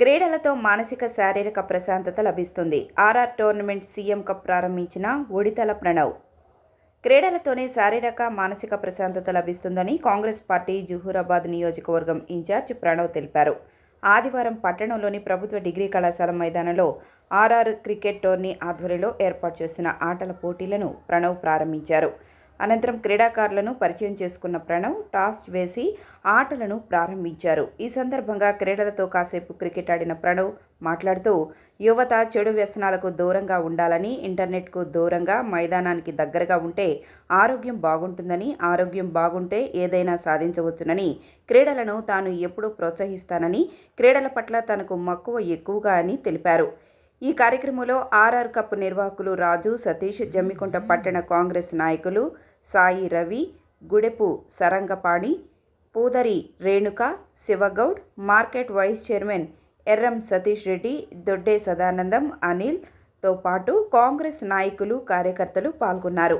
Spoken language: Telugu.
క్రీడలతో మానసిక శారీరక ప్రశాంతత లభిస్తుంది. ఆర్ఆర్ టోర్నమెంట్ సీఎం కప్ ప్రారంభించిన ఒడితల ప్రణవ్. క్రీడలతోనే శారీరక మానసిక ప్రశాంతత లభిస్తుందని కాంగ్రెస్ పార్టీ జుహూరాబాద్ నియోజకవర్గం ఇన్ఛార్జ్ ప్రణవ్ తెలిపారు. ఆదివారం పట్టణంలోని ప్రభుత్వ డిగ్రీ కళాశాల మైదానంలో ఆర్ఆర్ క్రికెట్ టోర్నీ ఆధ్వర్యంలో ఏర్పాటు చేసిన ఆటల పోటీలను ప్రణవ్ ప్రారంభించారు. అనంతరం క్రీడాకారులను పరిచయం చేసుకున్న ప్రణవ్ టాస్ వేసి ఆటలను ప్రారంభించారు. ఈ సందర్భంగా క్రీడలతో కాసేపు క్రికెట్ ఆడిన ప్రణవ్ మాట్లాడుతూ యువత చెడు వ్యసనాలకు దూరంగా ఉండాలని ఇంటర్నెట్కు దూరంగా మైదానానికి దగ్గరగా ఉంటే ఆరోగ్యం బాగుంటుందని ఆరోగ్యం బాగుంటే ఏదైనా సాధించవచ్చునని క్రీడలను తాను ఎప్పుడూ ప్రోత్సహిస్తానని క్రీడల పట్ల తనకు మక్కువ ఎక్కువగా అని తెలిపారు. ఈ కార్యక్రమంలో ఆర్ఆర్ కప్ నిర్వాహకులు రాజు సతీష్ జమ్మికుంట పట్టణ కాంగ్రెస్ నాయకులు Sai Ravi Gudepu Sarangapani Pudari Renuka Shivagoud market vice chairman Erram Satish Reddy Dodde Sadanandam అనిల్తో పాటు కాంగ్రెస్ నాయకులు కార్యకర్తలు పాల్గొన్నారు.